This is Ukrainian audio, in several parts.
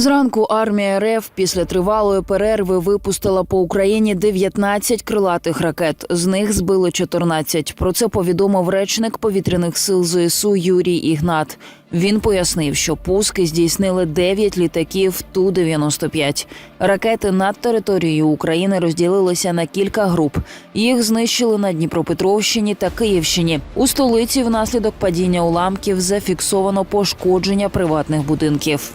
Зранку армія РФ після тривалої перерви випустила по Україні 19 крилатих ракет. З них збили 14. Про це повідомив речник повітряних сил ЗСУ Юрій Ігнат. Він пояснив, що пуски здійснили 9 літаків Ту-95. Ракети над територією України розділилися на кілька груп. Їх знищили на Дніпропетровщині та Київщині. У столиці внаслідок падіння уламків зафіксовано пошкодження приватних будинків.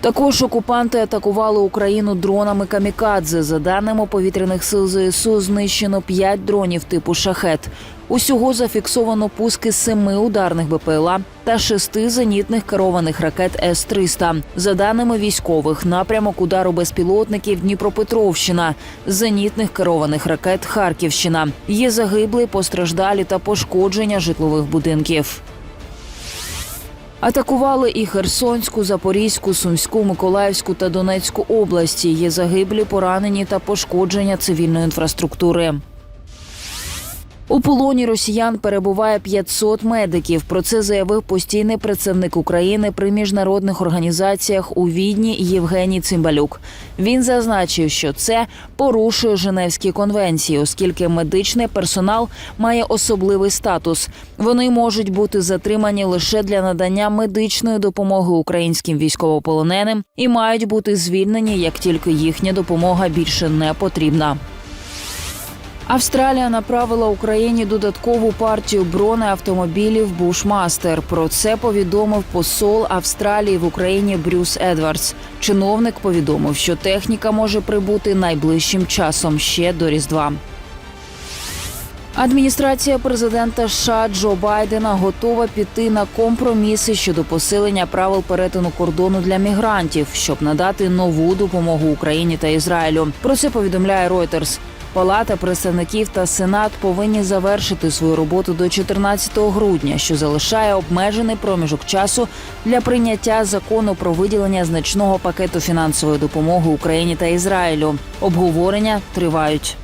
Також окупанти атакували Україну дронами камікадзе. За даними повітряних сил ЗСУ, знищено 5 дронів типу шахет. Усього зафіксовано пуски семи ударних БПЛА та шести зенітних керованих ракет С-300. За даними військових, напрямок удару безпілотників Дніпропетровщина, зенітних керованих ракет Харківщина. Є загиблі, постраждалі та пошкодження житлових будинків. Атакували і Херсонську, Запорізьку, Сумську, Миколаївську та Донецьку області. Є загиблі, поранені та пошкодження цивільної інфраструктури. У полоні росіян перебуває 500 медиків. Про це заявив постійний представник України при міжнародних організаціях у Відні Євгеній Цимбалюк. Він зазначив, що це порушує Женевські конвенції, оскільки медичний персонал має особливий статус. Вони можуть бути затримані лише для надання медичної допомоги українським військовополоненим і мають бути звільнені, як тільки їхня допомога більше не потрібна. Австралія направила Україні додаткову партію бронеавтомобілів Бушмастер. Про це повідомив посол Австралії в Україні Брюс Едвардс. Чиновник повідомив, що техніка може прибути найближчим часом ще до Різдва. Адміністрація президента США Джо Байдена готова піти на компроміси щодо посилення правил перетину кордону для мігрантів, щоб надати нову допомогу Україні та Ізраїлю. Про це повідомляє Reuters. Палата представників та сенат повинні завершити свою роботу до 14 грудня, що залишає обмежений проміжок часу для прийняття закону про виділення значного пакету фінансової допомоги Україні та Ізраїлю. Обговорення тривають.